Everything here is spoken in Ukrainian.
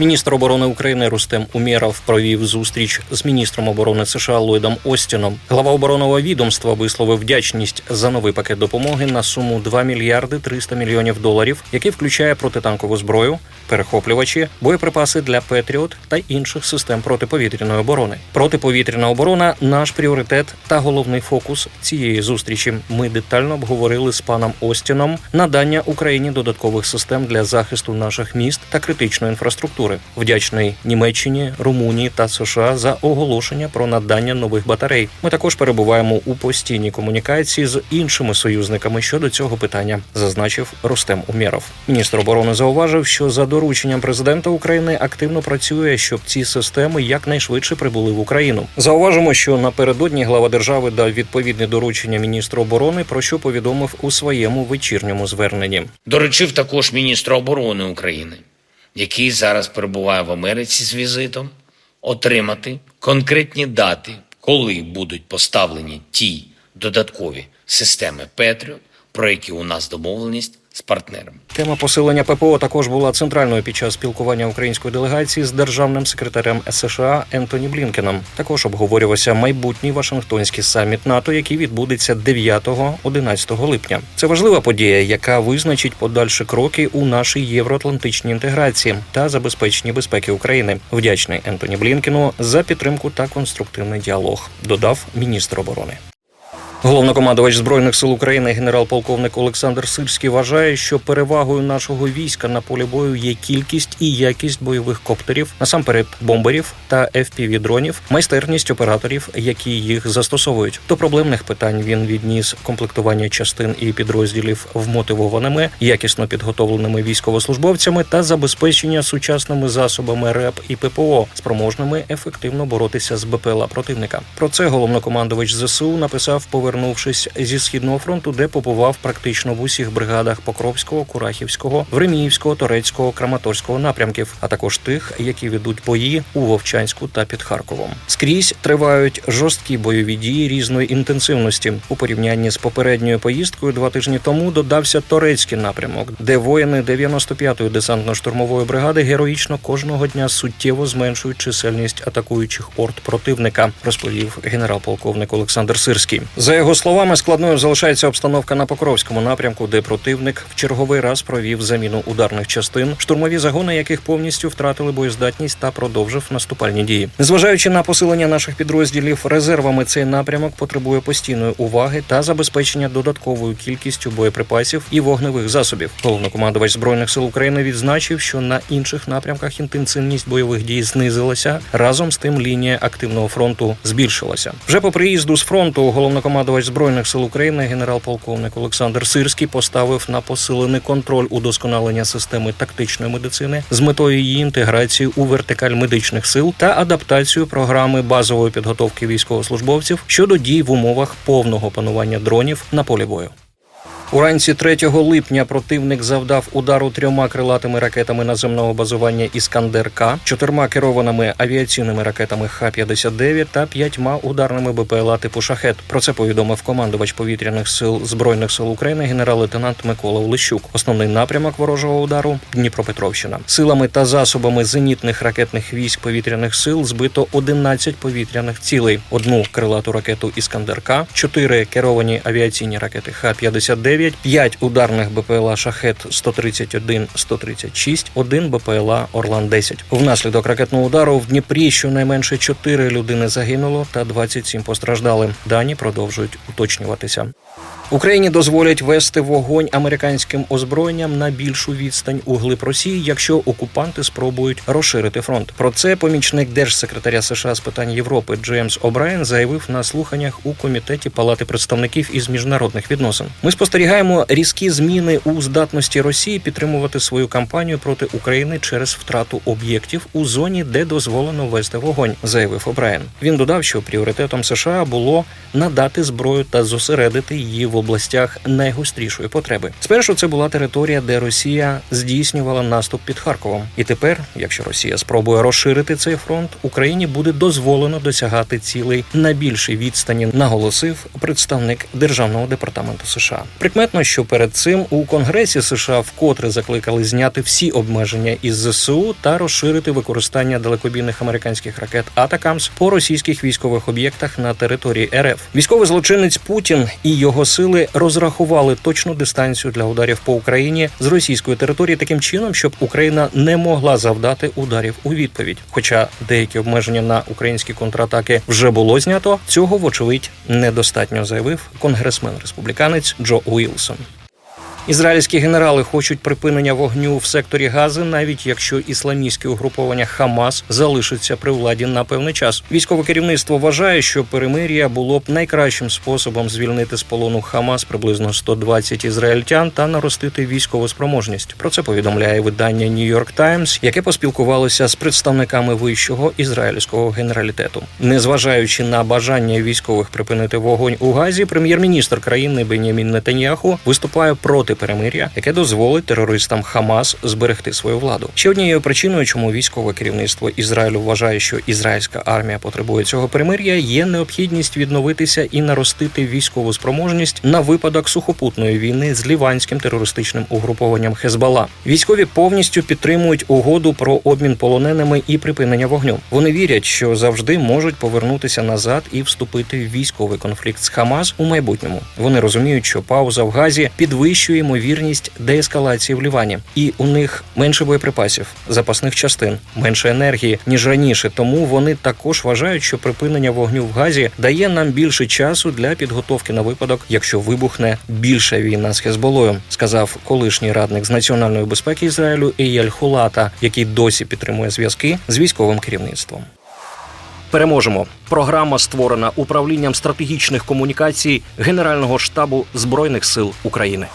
Міністр оборони України Рустем Умєров провів зустріч з міністром оборони США Ллойдом Остіном. Глава оборонного відомства висловив вдячність за новий пакет допомоги на суму 2 мільярди 300 мільйонів доларів, який включає протитанкову зброю, перехоплювачі, боєприпаси для Петріот та інших систем протиповітряної оборони. Протиповітряна оборона наш пріоритет та головний фокус цієї зустрічі. Ми детально обговорили з паном Остіном надання Україні додаткових систем для захисту наших міст та критичної інфраструктури. Вдячний Німеччині, Румунії та США за оголошення про надання нових батарей. Ми також перебуваємо у постійній комунікації з іншими союзниками щодо цього питання, зазначив Рустем Умєров. Міністр оборони зауважив, що за дорученням президента України активно працює, щоб ці системи якнайшвидше прибули в Україну. Зауважимо, що напередодні глава держави дав відповідне доручення міністру оборони, про що повідомив у своєму вечірньому зверненні. Доручив також міністру оборони України, який зараз перебуває в Америці з візитом, отримати конкретні дати, коли будуть поставлені ті додаткові системи Петріот, про які у нас домовленість з партнерами. Тема посилення ППО також була центральною під час спілкування української делегації з державним секретарем США Ентоні Блінкеном. Також обговорювався майбутній Вашингтонський саміт НАТО, який відбудеться 9-11 липня. Це важлива подія, яка визначить подальші кроки у нашій євроатлантичній інтеграції та забезпеченні безпеки України. Вдячний Ентоні Блінкену за підтримку та конструктивний діалог. Додав міністр оборони. Головнокомандувач збройних сил України генерал-полковник Олександр Сирський вважає, що перевагою нашого війська на полі бою є кількість і якість бойових коптерів, насамперед бомберів та fpv дронів, майстерність операторів, які їх застосовують. До проблемних питань він відніс комплектування частин і підрозділів вмотивованими, якісно підготовленими військовослужбовцями та забезпечення сучасними засобами РЕП і ППО, спроможними ефективно боротися з БПЛА противника. Про це головнокомандувач ЗСУ написав, повернувшись зі східного фронту, де побував практично в усіх бригадах Покровського, Курахівського, Времіївського, Торецького, Краматорського напрямків, а також тих, які ведуть бої у Вовчанську та під Харковом. Скрізь тривають жорсткі бойові дії різної інтенсивності. У порівнянні з попередньою поїздкою два тижні тому додався Торецький напрямок, де воїни 95-ї десантно-штурмової бригади героїчно кожного дня суттєво зменшують чисельність атакуючих орд противника, розповів генерал-полковник Олександр Сирський. За його словами, складною залишається обстановка на Покровському напрямку, де противник в черговий раз провів заміну ударних частин, штурмові загони яких повністю втратили боєздатність та продовжив наступальні дії. Незважаючи на посилення наших підрозділів резервами, цей напрямок потребує постійної уваги та забезпечення додатковою кількістю боєприпасів і вогневих засобів. Головнокомандувач збройних сил України відзначив, що на інших напрямках інтенсивність бойових дій знизилася. Разом з тим лінія активного фронту збільшилася. Вже по приїзду з фронту головнокомандувач збройних сил України генерал-полковник Олександр Сирський поставив на посилений контроль удосконалення системи тактичної медицини з метою її інтеграції у вертикаль медичних сил та адаптацію програми базової підготовки військовослужбовців щодо дій в умовах повного панування дронів на полі бою. Уранці 3 липня противник завдав удару трьома крилатими ракетами наземного базування Іскандер К, чотирма керованими авіаційними ракетами Х-59 та п'ятьма ударними БПЛА типу Шахет. Про це повідомив командувач повітряних сил збройних сил України генерал-лейтенант Микола Олещук. Основний напрямок ворожого удару Дніпропетровщина. Силами та засобами зенітних ракетних військ повітряних сил збито 11 повітряних цілей: одну крилату ракету Іскандер К, чотири керовані авіаційні ракети Х-59, 5 ударних БПЛА Шахет 131-136, один БПЛА Орлан-10. Внаслідок ракетного удару в Дніпрі щонайменше 4 людини загинуло та 27 постраждали. Дані продовжують уточнюватися. Україні дозволять вести вогонь американським озброєнням на більшу відстань у глиб Росії, якщо окупанти спробують розширити фронт. Про це помічник держсекретаря США з питань Європи Джеймс О'Брайен заявив на слуханнях у комітеті Палати представників із міжнародних відносин. Ми спостерігаємо різкі зміни у здатності Росії підтримувати свою кампанію проти України через втрату об'єктів у зоні, де дозволено вести вогонь, заявив О'Брайен. Він додав, що пріоритетом США було надати зброю та зосередити її в областях найгострішої потреби. Спершу це була територія, де Росія здійснювала наступ під Харковом. І тепер, якщо Росія спробує розширити цей фронт, Україні буде дозволено досягати цілей на більшій відстані, наголосив представник державного департаменту США. Прикметно що перед цим у Конгресі США вкотре закликали зняти всі обмеження із ЗСУ та розширити використання далекобійних американських ракет Атакамс по російських військових об'єктах на території РФ. Військовий злочинець Путін і його сили розрахували точну дистанцію для ударів по Україні з російської території таким чином, щоб Україна не могла завдати ударів у відповідь. Хоча деякі обмеження на українські контратаки вже було знято, цього вочевидь недостатньо, заявив конгресмен республіканець Джо Wilson. Ізраїльські генерали хочуть припинення вогню в секторі Гази, навіть якщо ісламістське угруповання Хамас залишиться при владі на певний час. Військове керівництво вважає, що перемир'я було б найкращим способом звільнити з полону Хамас приблизно 120 ізраїльтян та наростити військову спроможність. Про це повідомляє видання York Times, яке поспілкувалося з представниками вищого ізраїльського генералітету. Незважаючи на бажання військових припинити вогонь у Газі, прем'єр-міністр країни Бенямін Нетаньяху виступає проти перемир'я, яке дозволить терористам Хамас зберегти свою владу. Ще однією причиною, чому військове керівництво Ізраїлю вважає, що ізраїльська армія потребує цього перемир'я, є необхідність відновитися і наростити військову спроможність на випадок сухопутної війни з ліванським терористичним угрупованням Хезбала. Військові повністю підтримують угоду про обмін полоненими і припинення вогню. Вони вірять, що завжди можуть повернутися назад і вступити в військовий конфлікт з Хамас у майбутньому. Вони розуміють, що пауза в Газі підвищує ймовірність деескалації в Лівані, і у них менше боєприпасів, запасних частин, менше енергії ніж раніше. Тому вони також вважають, що припинення вогню в Газі дає нам більше часу для підготовки на випадок, якщо вибухне більша війна з Хезболою, сказав колишній радник з національної безпеки Ізраїлю Еяль Хулата, який досі підтримує зв'язки з військовим керівництвом. Переможемо. Програма створена управлінням стратегічних комунікацій Генерального штабу збройних сил України.